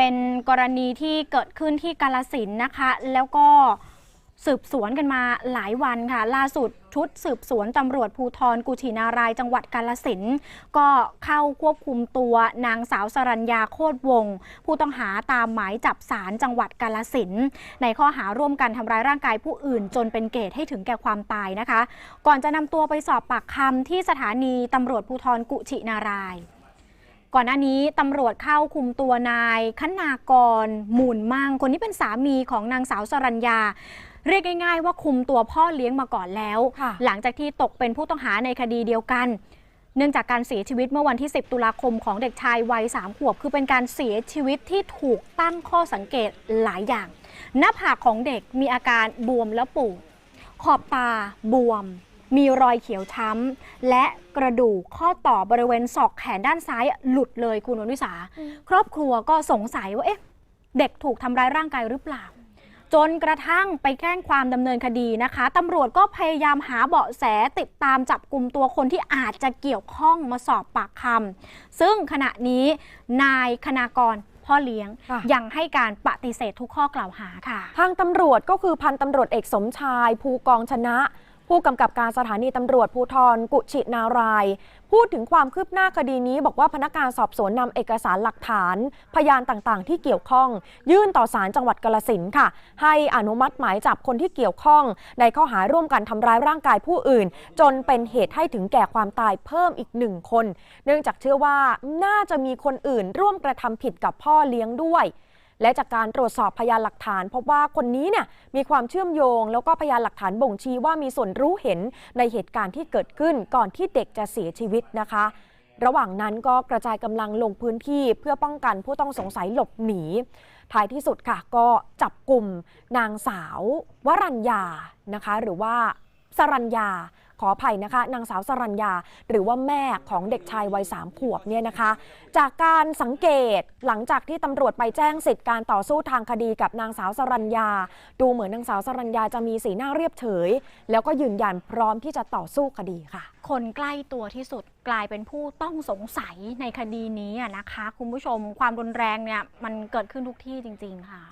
เป็นกรณีที่เกิดขึ้นที่กาลสินนะคะ แล้วก็สืบสวนกันมาหลายวันค่ะ ล่าสุดชุดสืบสวนตำรวจภูธรกุชินารายจังหวัดกาลสินก็เข้าควบคุมตัวนางสาวสรัญญาโคตรวง ผู้ต้องหาตามหมายจับศาลจังหวัดกาลสินในข้อหาร่วมกันทำร้ายร่างกายผู้อื่น จนเป็นเกตให้ถึงแก่ความตายนะคะ ก่อนจะนำตัวไปสอบปากคำที่สถานีตำรวจภูธรกุชินาราย ก่อนหน้านี้ตำรวจเข้าคุมตัวนายคณากรหมุนมั่งคนนี้เป็นสามีของนางสาวสรัญญา เรียกง่ายๆว่าคุมตัวพ่อเลี้ยงมาก่อนแล้วค่ะหลังจากที่ตกเป็นผู้ต้องหาในคดีเดียวกัน เนื่องจากการเสียชีวิตเมื่อวันที่ 10 ตุลาคมของเด็กชายวัย3ขวบ คือเป็นการเสียชีวิตที่ถูกตั้งข้อสังเกตหลายอย่าง หน้าผากของเด็กมีอาการบวมและปูดขอบตาบวม มีรอยเขียวช้ำ และกระดูกข้อต่อบริเวณศอกแขนด้านซ้ายหลุดเลยคุณวนุสา ครอบครัวก็สงสัยว่าเอ๊ะเด็กถูกทำร้ายร่างกายหรือเปล่า จนกระทั่งไปแจ้งความดำเนินคดีนะคะตำรวจก็พยายามหาเบาะแสติดตามจับกลุ่มตัวคนที่อาจจะเกี่ยวข้องมาสอบปากคำซึ่งขณะนี้นายคณากรพ่อเลี้ยงค่ะยังให้การปฏิเสธทุกข้อกล่าวหาค่ะ ทางตำรวจก็คือพันตำรวจเอกสมชาย ภูกองชนะ ผู้กำกับการสถานีตำรวจภูธรกุชินาราย พูดถึงความคืบหน้าคดีนี้ บอกว่าพนักงานสอบสวนนำเอกสารหลักฐาน พยานต่างๆ ที่เกี่ยวข้อง ยื่นต่อศาลจังหวัดกาลสินค่ะ ให้อนุมัติหมายจับคนที่เกี่ยวข้อง ในข้อหาร่วมกันทำร้ายร่างกายผู้อื่น จนเป็นเหตุให้ถึงแก่ความตายเพิ่มอีกหนึ่งคน เนื่องจากเชื่อว่าน่าจะมีคนอื่นร่วมกระทำผิดกับพ่อเลี้ยงด้วย และจากการตรวจสอบพยานหลักฐานพบว่าคนนี้เนี่ยมีความเชื่อมโยง แล้วก็พยานหลักฐานบ่งชี้ว่ามีส่วนรู้เห็นในเหตุการณ์ที่เกิดขึ้นก่อนที่เด็กจะเสียชีวิตนะคะ ระหว่างนั้นก็กระจายกำลังลงพื้นที่เพื่อป้องกันผู้ต้องสงสัยหลบหนีท้ายที่สุดค่ะก็จับกลุ่มนางสาว วรัญญานะคะ หรือว่าสรัญญา ขออภัยนะคะ นางสาวสรัญญา หรือว่าแม่ของเด็กชายวัยสามขวบเนี่ยนะคะ จากการสังเกตหลังจากที่ตำรวจไปแจ้งสิทธิ์การต่อสู้ทางคดีกับนางสาวสรัญญา ดูเหมือนนางสาวสรัญญาจะมีสีหน้าเรียบเฉย แล้วก็ยืนยันพร้อมที่จะต่อสู้คดีค่ะ คนใกล้ตัวที่สุดกลายเป็นผู้ต้องสงสัยในคดีนี้นะคะ คุณผู้ชมความรุนแรงเนี่ยมันเกิดขึ้นทุกที่จริง ๆ ค่ะ